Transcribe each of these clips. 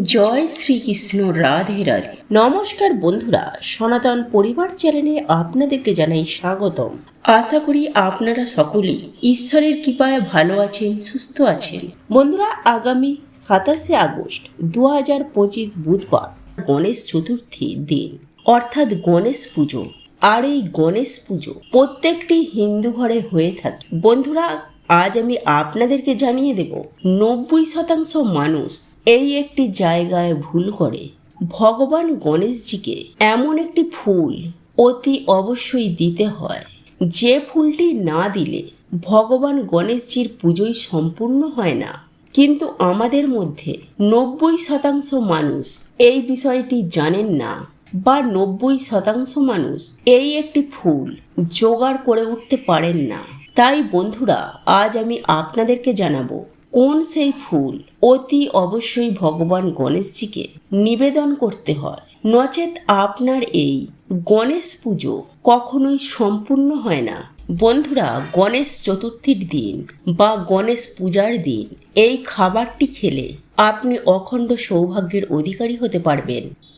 জয় শ্রীকৃষ্ণ, রাধে রাধে। নমস্কার বন্ধুরা, সনাতন পরিবার চ্যানেলে আপনাদেরকে জানাই স্বাগতম। আশা করি আপনারা সকলেই ঈশ্বরের কৃপায় ভালো আছেন, সুস্থ আছেন। বন্ধুরা, আগামী সাতাশে আগস্ট দু হাজার পঁচিশ বুধবার গণেশ চতুর্থী দিন। অর্থাৎ গণেশ পুজো। আর এই গণেশ পুজো প্রত্যেকটি হিন্দু ঘরে হয়ে থাকে। বন্ধুরা, আজ আমি আপনাদেরকে জানিয়ে দেব, নব্বই শতাংশ মানুষ এই একটি জায়গায় ভুল করে। ভগবান গণেশজিকে এমন একটি ফুল অতি অবশ্যই দিতে হয়। যে ফুলটি না দিলে ভগবান গণেশজির পুজোই সম্পূর্ণ হয় না। কিন্তু আমাদের মধ্যে নব্বই শতাংশ মানুষ এই বিষয়টি জানেন না বা নব্বই শতাংশ মানুষ এই একটি ফুল জোগাড় করে উঠতে পারেন না। তাই বন্ধুরা, আজ আমি আপনাদেরকে জানাব কোন সেই ফুল? অতি অবশ্যই ভগবান গণেশজিকে নিবেদন করতে হয়। নচেত আপনার এই গণেশ পুজো কখনোই সম্পূর্ণ হয় না। বন্ধুরা, গণেশ চতুর্থীর দিন বা গণেশ পূজার দিন এই খাবারটি খেলে আপনি অখণ্ড সৌভাগ্যের অধিকারী হতে পারবেন।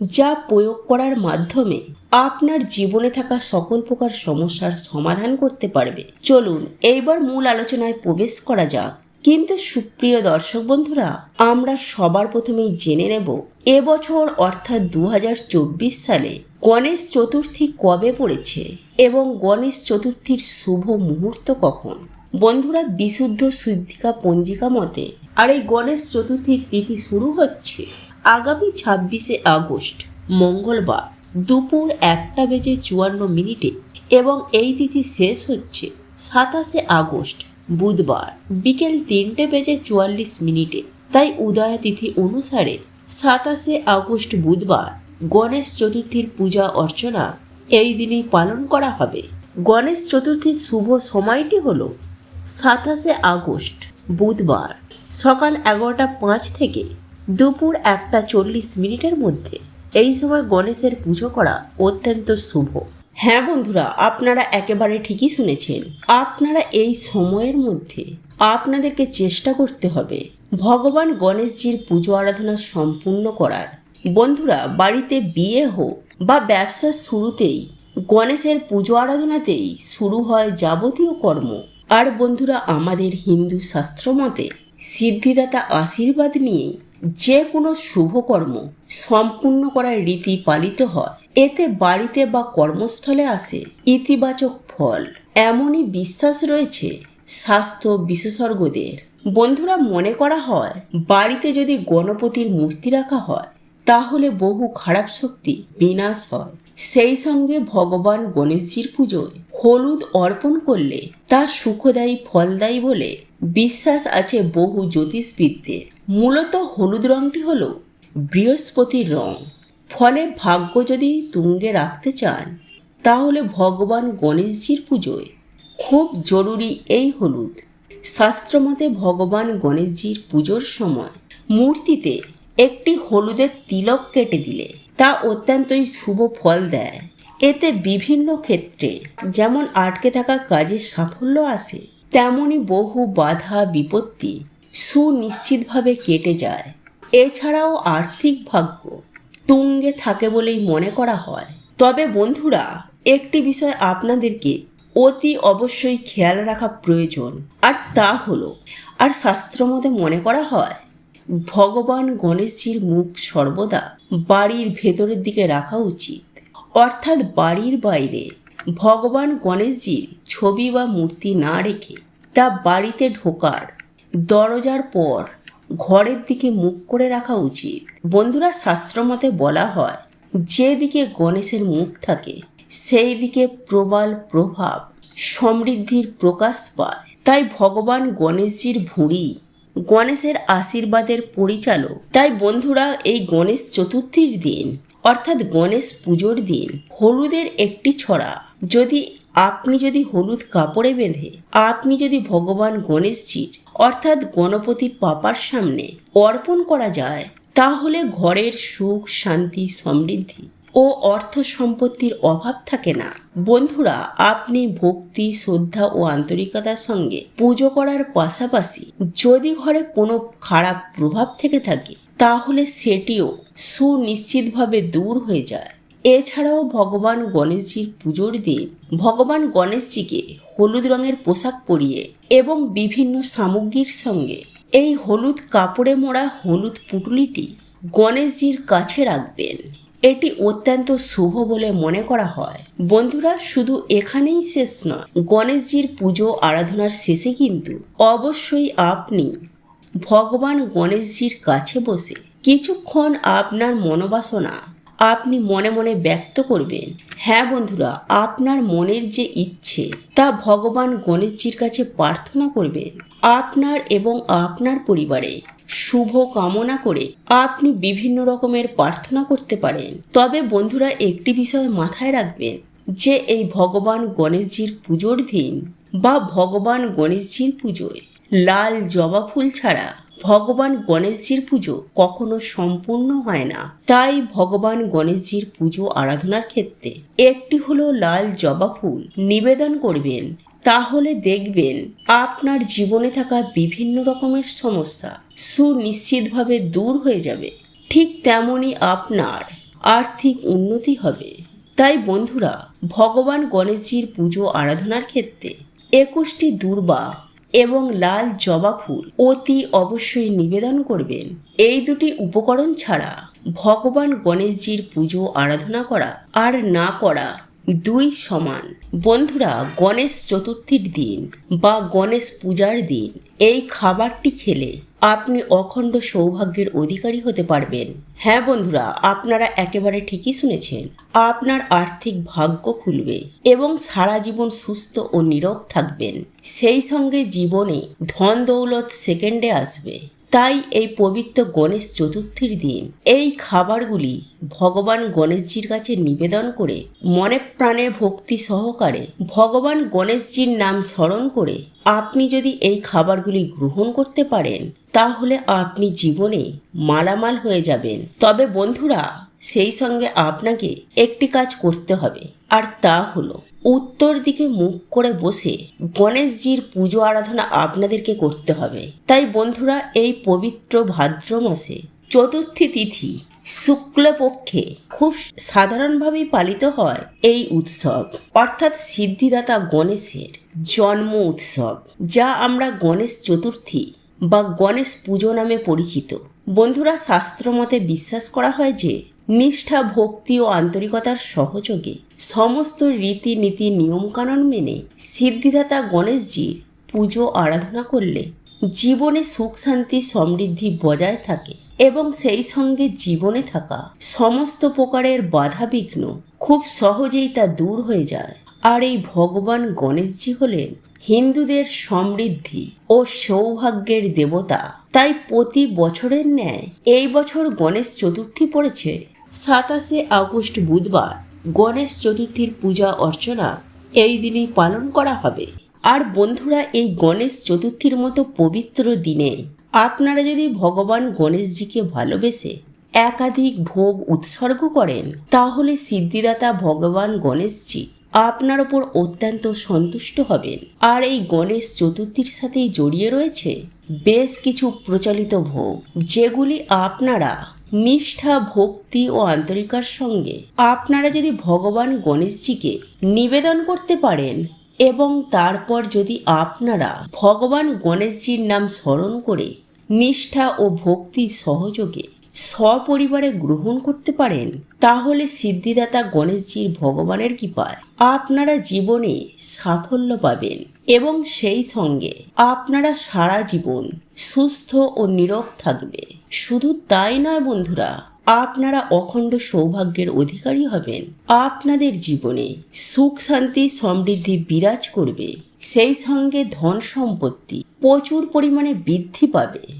যা প্রয়োগ করার মাধ্যমে আপনার জীবনে থাকা সকল প্রকার সমস্যার সমাধান করতে পারবে। চলুন, এইবার মূল আলোচনায় প্রবেশ করা যাক। কিন্তু সুপ্রিয় দর্শক বন্ধুরা, আমরা সবার প্রথমেই জেনে নেব এবছর অর্থাৎ দু হাজার চব্বিশ সালে গণেশ চতুর্থী কবে পড়েছে এবং গণেশ চতুর্থীর শুভ মুহূর্ত কখন? বন্ধুরা বিশুদ্ধ শুদ্ধিকা পঞ্জিকা মতে আর এই গণেশ চতুর্থীর তিথি শুরু হচ্ছে আগামী ছাব্বিশে আগস্ট, মঙ্গলবার দুপুর একটা বেজে চুয়ান্ন মিনিটে এবং এই তিথি শেষ হচ্ছে সাতাশে আগস্ট, বুধবার বিকেল তিনটে বেজে চুয়াল্লিশ মিনিটে। তাই উদয় তিথি অনুসারে সাতাশে আগস্ট, বুধবার গণেশ চতুর্থীর পূজা অর্চনা এই দিনই পালন করা হবে। গণেশ চতুর্থীর শুভ সময়টি হলো সাতাশে আগস্ট, বুধবার, সকাল এগারোটা পাঁচ থেকে দুপুর একটা চল্লিশ মিনিটের মধ্যে। এই সময় গণেশের পুজো করা অত্যন্ত শুভ। হ্যাঁ বন্ধুরা, আপনারা একেবারে ঠিকই শুনেছেন। আপনারা এই সময়ের মধ্যে আপনাদেরকে চেষ্টা করতে হবে ভগবান গণেশজির পুজো আরাধনা সম্পূর্ণ করার। বন্ধুরা, বাড়িতে বিয়ে হোক বা ব্যবসার শুরুতেই গণেশের পুজো আরাধনাতেই শুরু হয় যাবতীয় কর্ম। আর বন্ধুরা, আমাদের হিন্দু শাস্ত্র মতে সিদ্ধিদাতা আশীর্বাদ নিয়ে যে কোনো শুভকর্ম সম্পূর্ণ করার রীতি পালিত হয়। এতে বাড়িতে বা কর্মস্থলে আসে ইতিবাচক ফল। এমনই বিশ্বাস রয়েছে স্বাস্থ্য বিশেষজ্ঞদের। বন্ধুরা, মনে করা হয়, বাড়িতে যদি গণপতির মূর্তি রাখা হয়, তাহলে বহু খারাপ শক্তি বিনাশ হয়। সেই সঙ্গে ভগবান গণেশজির পুজোয় হলুদ অর্পণ করলে তা সুখদায়ী, ফলদায়ী বলে বিশ্বাস আছে বহু জ্যোতিষবিদদের। মূলত হলুদ রংটি হল বৃহস্পতির রং। ফলে ভাগ্য যদি তুঙ্গে রাখতে চান, তাহলে ভগবান গণেশজির পুজোয় খুব জরুরি এই হলুদ। শাস্ত্রমতে ভগবান গণেশজির পুজোর সময় মূর্তিতে একটি হলুদের তিলক কেটে দিলে তা অত্যন্তই শুভ ফল দেয়। এতে বিভিন্ন ক্ষেত্রে যেমন আটকে থাকা কাজে সাফল্য আসে, তেমনি বহু বাধা, বিপত্তি সুনিশ্চিতভাবে কেটে যায়। এছাড়াও আর্থিক ভাগ্য তুঙ্গে থাকে বলেই মনে করা হয়। তবে বন্ধুরা, একটি বিষয় আপনাদেরকে অতি অবশ্যই খেয়াল রাখা প্রয়োজন, আর তা হলো, আর শাস্ত্রমতে মনে করা হয়, ভগবান গণেশজির মুখ সর্বদা বাড়ির ভেতরের দিকে রাখা উচিত। অর্থাৎ বাড়ির বাইরে ভগবান গণেশজির ছবি বা মূর্তি না রেখে তা বাড়িতে ঢোকার দরজার পর ঘরের দিকে মুখ করে রাখা উচিত। বন্ধুরা, শাস্ত্রমতে বলা হয়, যেদিকে গণেশের মুখ থাকে সেই দিকে প্রবল প্রভাব সমৃদ্ধির প্রকাশ পায়। তাই ভগবান গণেশজির ভুঁড়ি গণেশের আশীর্বাদের পরিচালক। তাই বন্ধুরা, এই গণেশ চতুর্থীর দিন, অর্থাৎ গণেশ পুজোর দিন, হলুদের একটি ছড়া। যদি আপনি যদি হলুদ কাপড়ে বেঁধে, আপনি যদি ভগবান গণেশজির, অর্থাৎ গণপতি পাপার সামনে অর্পণ করা যায়, তাহলে ঘরের সুখ, শান্তি, সমৃদ্ধি ও অর্থ সম্পত্তির অভাব থাকে না। বন্ধুরা, আপনি ভক্তি, শ্রদ্ধা ও আন্তরিকতার সঙ্গে পুজো করার পাশাপাশি যদি ঘরে কোনো খারাপ প্রভাব থেকে থাকে, তাহলে সেটিও সুনিশ্চিতভাবে দূর হয়ে যায়। এছাড়াও ভগবান গণেশজির পুজোর দিন ভগবান গণেশজিকে হলুদ রঙের পোশাক পরিয়ে এবং বিভিন্ন সামগ্রীর সঙ্গে এই হলুদ কাপড়ে মোড়া হলুদ পুটুলিটি গণেশজির কাছে রাখবেন। এটি অত্যন্ত শুভ বলে মনে করা হয়। বন্ধুরা, শুধু এখানেই শেষ নয়, গণেশজির পুজো আরাধনার শেষে কিন্তু অবশ্যই আপনি ভগবান গণেশজির কাছে বসে কিছুক্ষণ আপনার মনোবাসনা আপনি মনে মনে ব্যক্ত করবেন। হ্যাঁ বন্ধুরা, আপনার মনের যে ইচ্ছে তা ভগবান গণেশজির কাছে প্রার্থনা করবেন। আপনার এবং আপনার পরিবারে শুভ কামনা করে আপনি বিভিন্ন রকমের প্রার্থনা করতে পারেন। তবে বন্ধুরা একটি বিষয় মাথায় রাখবেন যে এই ভগবান গণেশজির পুজোর দিন বা ভগবান গণেশজির পুজোয় লাল জবা ফুল ছাড়া ভগবান গণেশজির পুজো কখনো সম্পূর্ণ হয় না। তাই ভগবান গণেশজির পুজো আরাধনার ক্ষেত্রে একটি হলো লাল জবা ফুল নিবেদন করবেন তাহলে দেখবেন আপনার জীবনে থাকা বিভিন্ন রকমের সমস্যা সুনিশ্চিতভাবে দূর হয়ে যাবে। ঠিক তেমনই আপনার আর্থিক উন্নতি হবে। তাই বন্ধুরা, ভগবান গণেশজির পুজো আরাধনার ক্ষেত্রে একুশটি দুর্বা এবং লাল জবা ফুল অতি অবশ্যই নিবেদন করবেন। এই দুটি উপকরণ ছাড়া ভগবান গণেশজির পুজো আরাধনা করা আর না করা দুই সমান। বন্ধুরা, গণেশ চতুর্থীর দিন বা গণেশ পূজার দিন, এই খাবারটি খেলে আপনি অখণ্ড সৌভাগ্যের অধিকারী হতে পারবেন। হ্যাঁ বন্ধুরা, আপনারা একেবারে ঠিকই শুনেছেন, আপনার আর্থিক ভাগ্য খুলবে এবং সারা জীবন সুস্থ ও নীরব থাকবেন। সেই সঙ্গে জীবনে ধন দৌলত সেকেন্ডে আসবে। তাই এই পবিত্র গণেশ চতুর্থীর দিন এই খাবারগুলি ভগবান গণেশজির কাছে নিবেদন করে মনে প্রাণে ভক্তি সহকারে ভগবান গণেশজির নাম স্মরণ করে আপনি যদি এই খাবারগুলি গ্রহণ করতে পারেন, তাহলে আপনি জীবনে মালামাল হয়ে যাবেন। তবে বন্ধুরা, সেই সঙ্গে আপনাকে একটি কাজ করতে হবে, আর তা হলো উত্তর দিকে মুখ করে বসে গণেশজির পুজো আরাধনা আপনাদেরকে করতে হবে। তাই বন্ধুরা, এই পবিত্র ভাদ্র মাসে চতুর্থী তিথি শুক্লপক্ষে খুব সাধারণভাবেই পালিত হয় এই উৎসব। অর্থাৎ সিদ্ধিদাতা গণেশের জন্ম উৎসব, যা আমরা গণেশ চতুর্থী বা গণেশ পুজো নামে পরিচিত। বন্ধুরা শাস্ত্রমতে বিশ্বাস করা হয় যে নিষ্ঠা, ভক্তি ও আন্তরিকতার সহযোগে সমস্ত রীতিনীতি নিয়মকানুন মেনে সিদ্ধিদাতা গণেশজি পুজো আরাধনা করলে জীবনে সুখ, শান্তি, সমৃদ্ধি বজায় থাকে এবং সেই সঙ্গে জীবনে থাকা সমস্ত প্রকারের বাধা বিঘ্ন খুব সহজেই তা দূর হয়ে যায়। আর এই ভগবান গণেশজি হলেন হিন্দুদের সমৃদ্ধি ও সৌভাগ্যের দেবতা। তাই প্রতি বছরের ন্যায় এই বছর গণেশ চতুর্থী পড়েছে সাতাশে আগস্ট বুধবার গণেশ চতুর্থীর পূজা অর্চনা এই দিনেই পালন করা হবে। আর বন্ধুরা, এই গণেশ চতুর্থীর মতো পবিত্র দিনে আপনারা যদি ভগবান গণেশজিকে ভালোবেসে একাধিক ভোগ উৎসর্গ করেন, তাহলে সিদ্ধিদাতা ভগবান গণেশজি আপনার ওপর অত্যন্ত সন্তুষ্ট হবেন। আর এই গণেশ চতুর্থীর সাথেই জড়িয়ে রয়েছে বেশ কিছু প্রচলিত ভোগ, যেগুলি আপনারা নিষ্ঠা, ভক্তি ও আন্তরিকার সঙ্গে আপনারা যদি ভগবান গণেশজিকে নিবেদন করতে পারেন এবং তারপর যদি আপনারা ভগবান গণেশজির নাম স্মরণ করে নিষ্ঠা ও ভক্তি সহযোগে সপরিবারে গ্রহণ করতে পারেন, তাহলে সিদ্ধিদাতা গণেশজির ভগবানের কৃপায় আপনারা জীবনে সাফল্য পাবেন এবং সেই সঙ্গে আপনারা সারা জীবন সুস্থ ও নীরব থাকবে। শুধু তাই নয় বন্ধুরা, আপনারা অখণ্ড সৌভাগ্যের অধিকারী হবেন। আপনাদের জীবনে সুখ, শান্তি, সমৃদ্ধি বিরাজ করবে। সেই সঙ্গে ধন সম্পত্তি প্রচুর পরিমাণে বৃদ্ধি পাবে।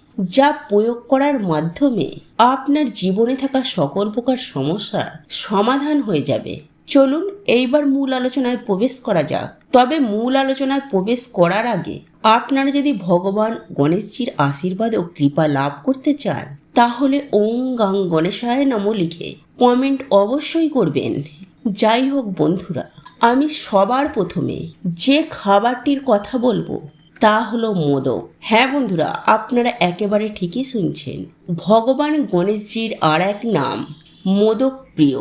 যা প্রয়োগ করার মাধ্যমে আপনার জীবনে থাকা সকল প্রকার সমস্যার সমাধান হয়ে যাবে। চলুন এইবার মূল আলোচনায় প্রবেশ করা যাক। তবে মূল আলোচনায় প্রবেশ করার আগে আপনারা যদি ভগবান গণেশজির আশীর্বাদ ও কৃপা লাভ করতে চান, তাহলে ওং গাং গণেশায় নাম লিখে কমেন্ট অবশ্যই করবেন। যাই হোক বন্ধুরা, আমি সবার প্রথমে যে খাবারটির কথা বলব তা হলো মোদক। হ্যাঁ বন্ধুরা, আপনারা একেবারে ঠিকই শুনছেন। ভগবান গণেশজির আর এক নাম, মোদক প্রিয়।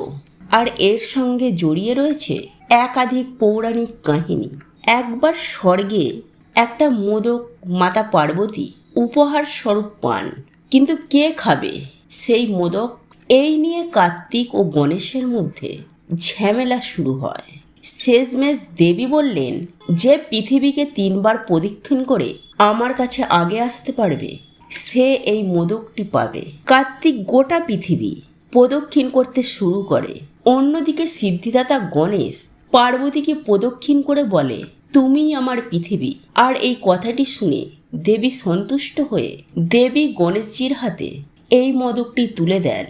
আর এর সঙ্গে জড়িয়ে রয়েছে একাধিক পৌরাণিক কাহিনী। একবার স্বর্গে একটা মোদক মাতা পার্বতী উপহার স্বরূপ পান। কিন্তু কে খাবে? সেই মোদক এই নিয়ে কার্তিক ও গণেশের মধ্যে ঝামেলা শুরু হয়। শেষমেশ দেবী বললেন, যে পৃথিবীকে তিনবার প্রদক্ষিণ করে আমার কাছে আগে আসতে পারবে, সে এই মোদকটি পাবে। কার্তিক গোটা পৃথিবী প্রদক্ষিণ করতে শুরু করে। অন্যদিকে সিদ্ধিদাতা গণেশ পার্বতীকে প্রদক্ষিণ করে বলে তুমি আমার পৃথিবী। আর এই কথাটি শুনে দেবী সন্তুষ্ট হয়ে দেবী গণেশজির হাতে এই মোদকটি তুলে দেন।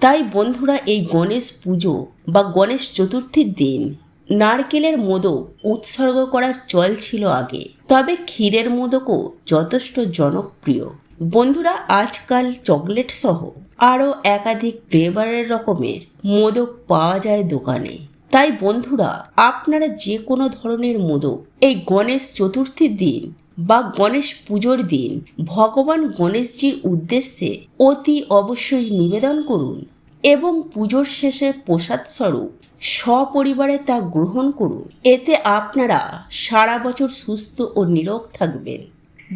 তাই বন্ধুরা, এই গণেশ পুজো বা গণেশ চতুর্থীর দিন নারকেলের মোদক উৎসর্গ করার চল ছিল আগে, তবে ক্ষীরের মোদকও যথেষ্ট জনপ্রিয়। বন্ধুরা, আজকাল চকলেট সহ আরও একাধিক ফ্লেভারের রকমের মোদক পাওয়া যায় দোকানে। তাই বন্ধুরা, আপনারা যে কোনো ধরনের মোদক এই গণেশ চতুর্থীর দিন বা গণেশ পুজোর দিন ভগবান গণেশজির উদ্দেশ্যে অতি অবশ্যই নিবেদন করুন এবং পুজোর শেষে প্রসাদ স্বরূপ সপরিবারে তা গ্রহণ করুন। এতে আপনারা সারা বছর সুস্থ ও নিরোগ থাকবেন।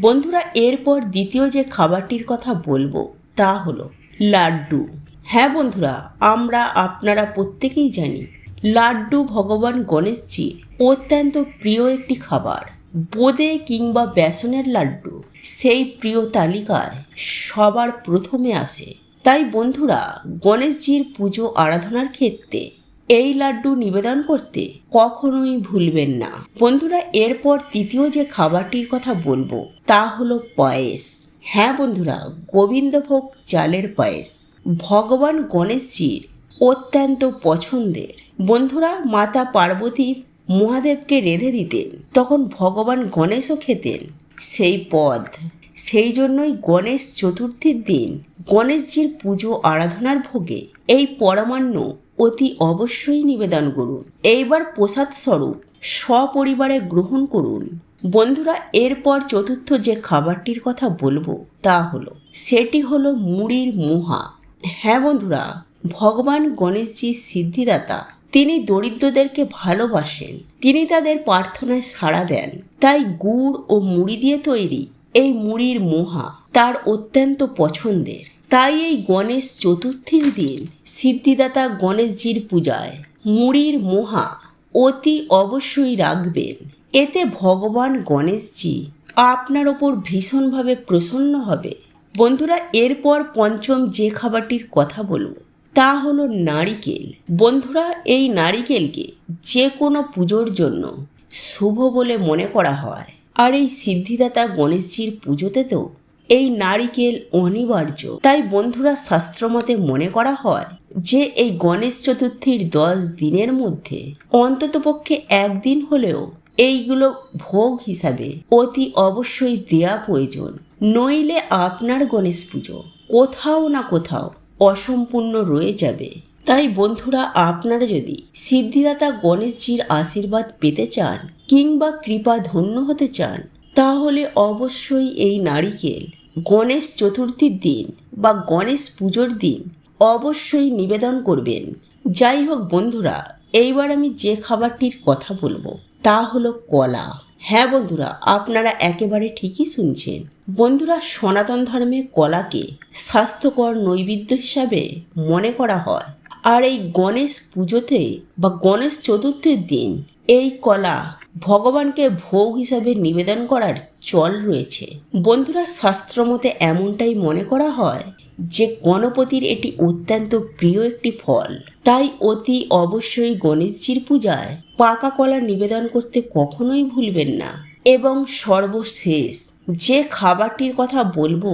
বন্ধুরা, এরপর দ্বিতীয় যে খাবারটির কথা বলব, তা হলো লাড্ডু। হ্যাঁ বন্ধুরা, আমরা আপনারা প্রত্যেকেই জানি, লাড্ডু ভগবান গণেশজির অত্যন্ত প্রিয় একটি খাবার। বোঁদে কিংবা বেসনের লাড্ডু, সেই প্রিয় তালিকায় সবার প্রথমে আসে। তাই বন্ধুরা, গণেশজির পুজো আরাধনার ক্ষেত্রে এই লাড্ডু নিবেদন করতে কখনোই ভুলবেন না। বন্ধুরা, এরপর তৃতীয় যে খাবারটির কথা বলব, তা হলো পায়েস। হ্যাঁ বন্ধুরা, গোবিন্দভোগ চালের পায়েস। ভগবান গণেশজির অত্যন্ত পছন্দের। বন্ধুরা, মাতা পার্বতী মহাদেবকে রেঁধে দিতেন, তখন ভগবান গণেশও খেতেন সেই পদ। সেই জন্যই গণেশ চতুর্থীর দিন গণেশজির পুজো আরাধনার ভোগে এই পরমান্ন অতি অবশ্যই নিবেদন করুন। এইবার প্রসাদ স্বরূপ সপরিবারে গ্রহণ করুন। বন্ধুরা, এরপর চতুর্থ যে খাবারটির কথা বলব তা হলো, সেটি হলো মুড়ির মুহা। হ্যাঁ বন্ধুরা, ভগবান গণেশজি সিদ্ধিদাতা, তিনি দরিদ্রদেরকে ভালোবাসেন। তিনি তাদের প্রার্থনায় সাড়া দেন। তাই গুড় ও মুড়ি দিয়ে তৈরি এই মুড়ির মোহা তার অত্যন্ত পছন্দের। তাই এই গণেশ চতুর্থীর দিন সিদ্ধিদাতা গণেশজির পূজায় মুড়ির মোহা অতি অবশ্যই রাখবেন। এতে ভগবান গণেশজি আপনার ওপর ভীষণভাবে প্রসন্ন হবে। বন্ধুরা, এরপর পঞ্চম যে খাবারটির কথা বলব, তা হলো নারিকেল। বন্ধুরা, এই নারিকেলকে যে কোনো পুজোর জন্য শুভ বলে মনে করা হয়। আর এই সিদ্ধিদাতা গণেশজির পুজোতে তো এই নারিকেল অনিবার্য। তাই বন্ধুরা শাস্ত্রমতে মনে করা হয় যে এই গণেশ চতুর্থীর দশ দিনের মধ্যে অন্ততপক্ষে একদিন হলেও এইগুলো ভোগ হিসাবে অতি অবশ্যই দেয়া প্রয়োজন। নইলে আপনার গণেশ পুজো কোথাও না কোথাও অসম্পূর্ণ রয়ে যাবে। তাই বন্ধুরা আপনারা যদি সিদ্ধিদাতা গণেশজির আশীর্বাদ পেতে চান কিংবা কৃপা ধন্য হতে চান তাহলে অবশ্যই এই নারিকেল গণেশ চতুর্থীর দিন বা গণেশ পুজোর দিন অবশ্যই নিবেদন করবেন। যাই হোক বন্ধুরা, এইবার আমি যে খাবারটির কথা বলব তা হলো কলা। হ্যাঁ বন্ধুরা, আপনারা একেবারে ঠিকই শুনছেন। বন্ধুরা, সনাতন ধর্মে কলাকে স্বাস্থ্যকর নৈবেদ্য হিসাবে মনে করা হয়। আর এই গণেশ পুজোতে বা গণেশ চতুর্থীর দিন এই কলা ভগবানকে ভোগ হিসাবে নিবেদন করার চল রয়েছে। বন্ধুরা শাস্ত্রমতে এমনটাই মনে করা হয় যে, গণপতির এটি অত্যন্ত প্রিয় একটি ফল। তাই অতি অবশ্যই গণেশজির পূজায় পাকা কলা নিবেদন করতে কখনোই ভুলবেন না। এবং সর্বশেষ যে খাবারটির কথা বলব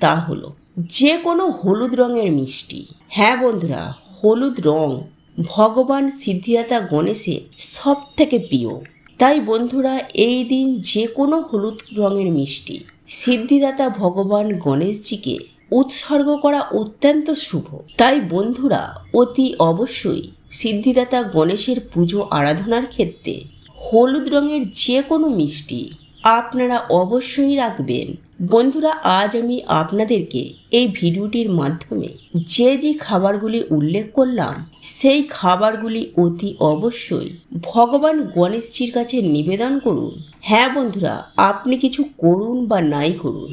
তা হলো, যে কোনো হলুদ রঙের মিষ্টি। হ্যাঁ বন্ধুরা, হলুদ রং ভগবান সিদ্ধিদাতা গণেশের সব থেকে প্রিয়। তাই বন্ধুরা, এই দিন যে কোনো হলুদ রঙের মিষ্টি সিদ্ধিদাতা ভগবান গণেশজিকে উৎসর্গ করা অত্যন্ত শুভ। তাই বন্ধুরা, অতি অবশ্যই সিদ্ধিদাতা গণেশের পুজো আরাধনার ক্ষেত্রে হলুদ রঙের যে কোনো মিষ্টি আপনারা অবশ্যই রাখবেন। বন্ধুরা, আজ আমি আপনাদেরকে এই ভিডিওটির মাধ্যমে যে যে খাবারগুলি উল্লেখ করলাম, সেই খাবারগুলি অতি অবশ্যই ভগবান গণেশজির কাছে নিবেদন করুন। হ্যাঁ বন্ধুরা, আপনি কিছু করুন বা নাই করুন।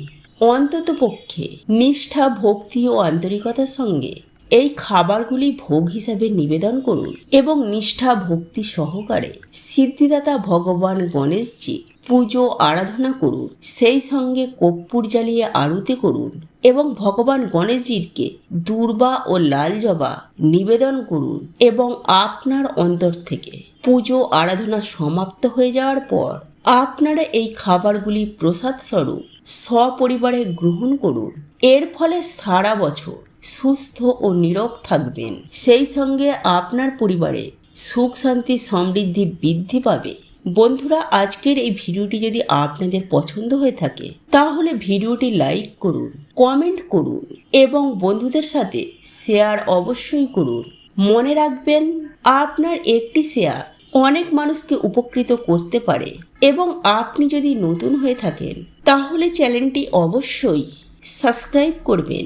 অন্তত পক্ষে নিষ্ঠা, ভক্তি ও আন্তরিকতার সঙ্গে এই খাবারগুলি ভোগ হিসাবে নিবেদন করুন এবং নিষ্ঠা ভক্তি সহকারে সিদ্ধিদাতা ভগবান গণেশজি পুজো আরাধনা করুন। সেই সঙ্গে কর্পূর জ্বালিয়ে আরতি করুন এবং ভগবান গণেশজিকে দুর্বা ও লাল জবা নিবেদন করুন এবং আপনার অন্তর থেকে পুজো আরাধনা সমাপ্ত হয়ে যাওয়ার পর আপনারা এই খাবারগুলি প্রসাদ স্বরূপ সপরিবারে গ্রহণ করুন। এর ফলে সারা বছর সুস্থ ও নীরব থাকবেন। সেই সঙ্গে আপনার পরিবারে সুখ, শান্তি, সমৃদ্ধি বৃদ্ধি পাবে। বন্ধুরা, আজকের এই ভিডিওটি যদি আপনাদের পছন্দ হয়ে থাকে, তাহলে ভিডিওটি লাইক করুন, কমেন্ট করুন এবং বন্ধুদের সাথে শেয়ার অবশ্যই করুন। মনে রাখবেন, আপনার একটি শেয়ার অনেক মানুষকে উপকৃত করতে পারে এবং আপনি যদি নতুন হয়ে থাকেন, তাহলে চ্যানেলটি অবশ্যই সাবস্ক্রাইব করবেন।